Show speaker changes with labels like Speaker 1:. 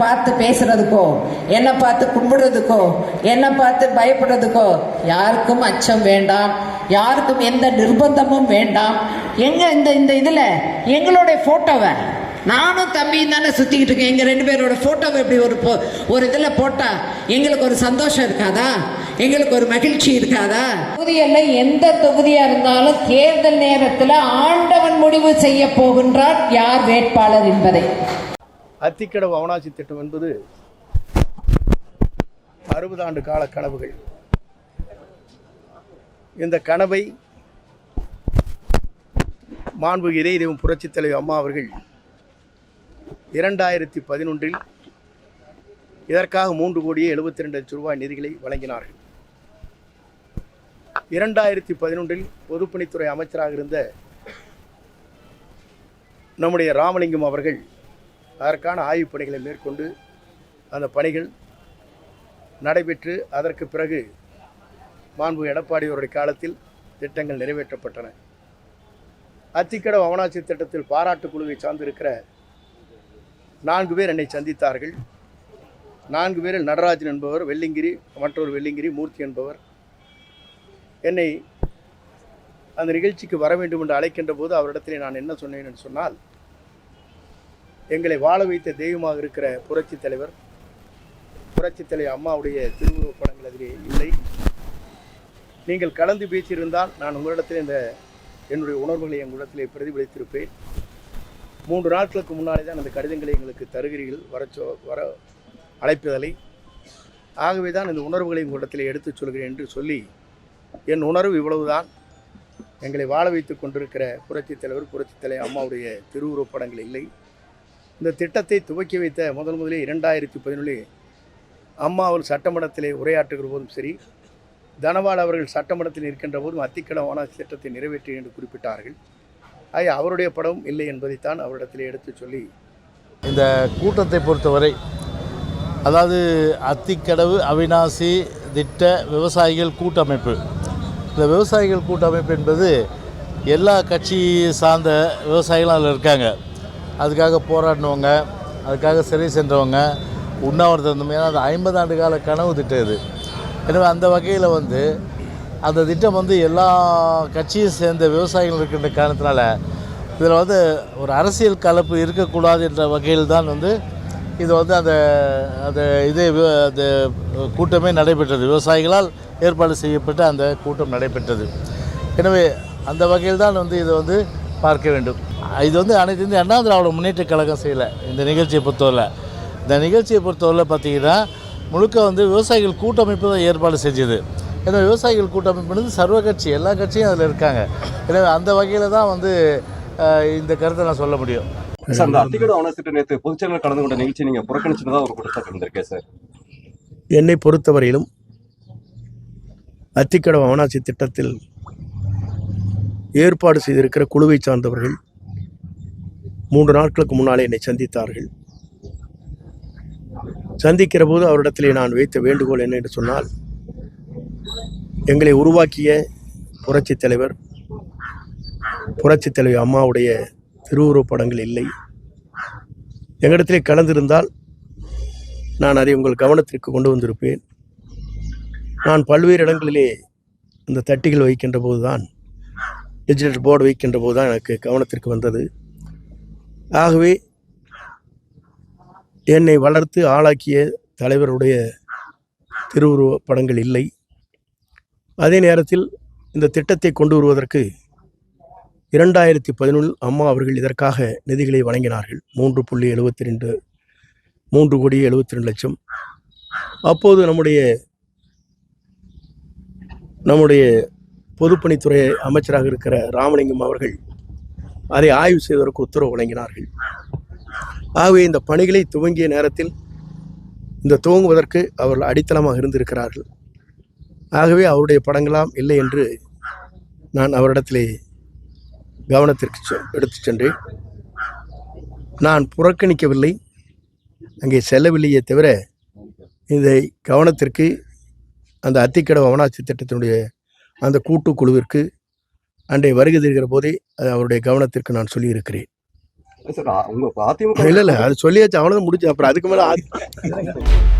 Speaker 1: பார்த்து பேசுறதுக்கோ என்னை பார்த்து கும்பிடுறதுக்கோ என்னை பார்த்து பயப்படுறதுக்கோ யாருக்கும் அச்சம் வேண்டாம். யாருக்கும் எந்த நிர்பந்தமும் வேண்டாம். எங்க இந்த இந்த இதுல எங்களுடைய போட்டோவை நானும் தம்பியும் தானே சுத்திக்கிட்டு இருக்கேன் எங்க ரெண்டு பேரோட போட்டோவை இப்படி ஒரு போ- ஒரு இதில் போட்டா எங்களுக்கு ஒரு சந்தோஷம் இருக்காதா? எங்களுக்கு ஒரு மகிழ்ச்சி இருக்காதா? தொகுதியில் எந்த தொகுதியா இருந்தாலும் தேர்தல் நேரத்தில் ஆண்டவன் முடிவு செய்ய போகின்றார் யார் வேட்பாளர் என்பதை.
Speaker 2: அத்திக்கடவு அவனாசி திட்டம் என்பது அறுபது ஆண்டு கால கனவுகள். இந்த கனவை மாண்பு இறைதெய்வம் புரட்சித் தலைவர் அம்மா அவர்கள் இரண்டாயிரத்தி பதினொன்றில் இதற்காக மூன்று கோடியே எழுபத்தி ரெண்டு லட்சம் ரூபாய் நிதிகளை வழங்கினார்கள். இரண்டாயிரத்தி பதினொன்றில் பொதுப்பணித்துறை அமைச்சராக இருந்த நம்முடைய ராமலிங்கம் அவர்கள் அதற்கான ஆய்வுப் பணிகளை மேற்கொண்டு அந்த பணிகள் நடைபெற்று அதற்கு பிறகு மாண்பு எடப்பாடி அவருடைய காலத்தில் திட்டங்கள் நிறைவேற்றப்பட்டன. அத்திக்கடவு அவனாட்சி திட்டத்தில் பாராட்டு குழுவை சார்ந்திருக்கிற நான்கு பேர் என்னை சந்தித்தார்கள். நான்கு பேரில் நடராஜன் என்பவர் வெள்ளிங்கிரி மற்றொரு வெள்ளிங்கிரி மூர்த்தி என்பவர். என்னை அந்த நிகழ்ச்சிக்கு வர வேண்டும் என்று அழைக்கின்ற போது அவரிடத்திலே நான் என்ன சொன்னேன் என்று சொன்னால் எங்களை வாழ வைத்த தெய்வமாக இருக்கிற புரட்சித் தலைவர் புரட்சி தலைவர் அம்மாவுடைய திருவுருவப் படங்கள் அதிலே இல்லை. நீங்கள் கலந்து பேசியிருந்தால் நான் உங்களிடத்தில் இந்த என்னுடைய உணர்வுகளை எங்களிடத்திலே பிரதிபலித்திருப்பேன். மூன்று நாட்களுக்கு முன்னாலே தான் அந்த கடிதங்களை எங்களுக்கு தருகிறீர்கள் வர சொ வர அழைப்பதலை ஆகவே தான் இந்த உணர்வுகளை உங்களிடத்தில் எடுத்துச் சொல்கிறேன் என்று சொல்லி என் உணர்வு இவ்வளவுதான். எங்களை வாழ வைத்துக் கொண்டிருக்கிற புரட்சித் தலைவர் புரட்சித் தலைவர் அம்மாவுடைய திருவுருவப் படங்கள் இல்லை. இந்த திட்டத்தை துவக்கி வைத்த முதல் முதலே இரண்டாயிரத்தி பதினொன்றில் அம்மா அவர் சட்டமன்றத்திலே உரையாற்றுகிற போதும் சரி தனபால் அவர்கள் சட்டமன்றத்தில் இருக்கின்ற போதும் அத்திக்கடமான திட்டத்தை நிறைவேற்றி என்று குறிப்பிட்டார்கள். ஆக அவருடைய படம் இல்லை என்பதைத்தான் அவரிடத்தில் எடுத்துச் சொல்லி
Speaker 3: இந்த கூட்டத்தை பொறுத்தவரை அதாவது அத்திக்கடவு அவிநாசி திட்ட விவசாயிகள் கூட்டமைப்பு. இந்த விவசாயிகள் கூட்டமைப்பு என்பது எல்லா கட்சி சார்ந்த விவசாயிகளும் அதில் இருக்காங்க. அதுக்காக போராடினவங்க அதுக்காக சிறை சென்றவங்க உண்ணாவிரதம் இருந்தவங்க. ஏன்னா அது ஐம்பது ஆண்டு கால கனவு திட்டம் இது. எனவே அந்த வகையில் வந்து அந்த திட்டம் வந்து எல்லா கட்சியும் சேர்ந்த விவசாயிகள் இருக்கின்ற காரணத்தினால இதில் வந்து ஒரு அரசியல் கலப்பு இருக்கக்கூடாது என்ற வகையில் தான் வந்து இது வந்து அந்த அந்த இதே அந்த கூட்டமே நடைபெற்றது. விவசாயிகளால் ஏற்பாடு செய்யப்பட்ட அந்த கூட்டம் நடைபெற்றது. எனவே அந்த வகையில் தான் வந்து இதை வந்து பார்க்க வேண்டும். இது வந்து அனைத்து இந்திய அண்ணா திராவிட முன்னேற்ற கழகம் செய்யலை. இந்த நிகழ்ச்சியை பொறுத்தவரை. இந்த நிகழ்ச்சியை பொறுத்தவரை பார்த்தீங்கன்னா முழுக்க வந்து விவசாயிகள் கூட்டமைப்பு தான் ஏற்பாடு செஞ்சது. ஏன்னா விவசாயிகள் கூட்டமைப்புன்றது சர்வ கட்சி எல்லா கட்சியும் அதில் இருக்காங்க. எனவே அந்த வகையில் தான் வந்து இந்த கருத்தை நான் சொல்ல முடியும்.
Speaker 4: சார் அந்த அத்திக்கடவு அவனத்திட்ட நேற்று பொதுச்செயலாளர் கலந்து கொண்ட நிகழ்ச்சி நீங்க புறக்கணிச்சதா ஒரு குற்றச்சாட்டு இருந்திருக்கேன் சார்.
Speaker 2: என்னை பொறுத்தவரையிலும் அத்திக்கடவு அவனாசி திட்டத்தில் ஏற்பாடு செய்திருக்கிற குழுவை சார்ந்தவர்கள் மூன்று நாட்களுக்கு முன்னாலே என்னை சந்தித்தார்கள். சந்திக்கிற போது அவரிடத்திலே நான் வைத்த வேண்டுகோள் என்ன என்று சொன்னால் எங்களை உருவாக்கிய புரட்சித் தலைவர் புரட்சித் தலைவர் அம்மாவுடைய திருவுருவப் படங்கள் இல்லை. எங்களிடத்திலே கலந்திருந்தால் நான் அதை உங்கள் கவனத்திற்கு கொண்டு வந்திருப்பேன். நான் பல்வேறு இடங்களிலே இந்த தட்டிகள் வைக்கின்ற போதுதான் டிஜிட்டல் போர்டு வைக்கின்ற போது தான் எனக்கு கவனத்திற்கு வந்தது. ஆகவே என்னை வளர்த்து ஆளாக்கிய தலைவருடைய திருவுருவ படங்கள் இல்லை. அதே நேரத்தில் இந்த திட்டத்தை கொண்டு வருவதற்கு இரண்டாயிரத்தி பதினொன்றில் அம்மா அவர்கள் இதற்காக நிதிகளை வழங்கினார்கள். மூன்று புள்ளி எழுபத்தி ரெண்டு மூன்று கோடி எழுபத்தி ரெண்டு லட்சம். அப்போது நம்முடைய நம்முடைய பொதுப்பணித்துறை அமைச்சராக இருக்கிற ராமலிங்கம் அவர்கள் அதை ஆய்வு செய்வதற்கு உத்தரவு வழங்கினார்கள். ஆகவே இந்த பணிகளை துவங்கிய நேரத்தில் இந்த துவங்குவதற்கு அவர்கள் அடித்தளமாக இருந்திருக்கிறார்கள். ஆகவே அவருடைய படங்களாம் இல்லை என்று நான் அவரிடத்திலே கவனத்திற்கு செ- எடுத்துச் சென்றேன். நான் புறக்கணிக்கவில்லை அங்கே செல்லவில்லையே தவிர இதை கவனத்திற்கு அந்த அத்திக்கடவு அவனாட்சி திட்டத்தினுடைய அந்த கூட்டுக்குழுவிற்கு அன்றை வருகை தருகிற போதே அது அவருடைய கவனத்திற்கு நான் சொல்லியிருக்கிறேன். இல்லை இல்லை அது சொல்லியாச்சு அவ்வளோதான் முடிச்சு அப்புறம் அதுக்கு மேலே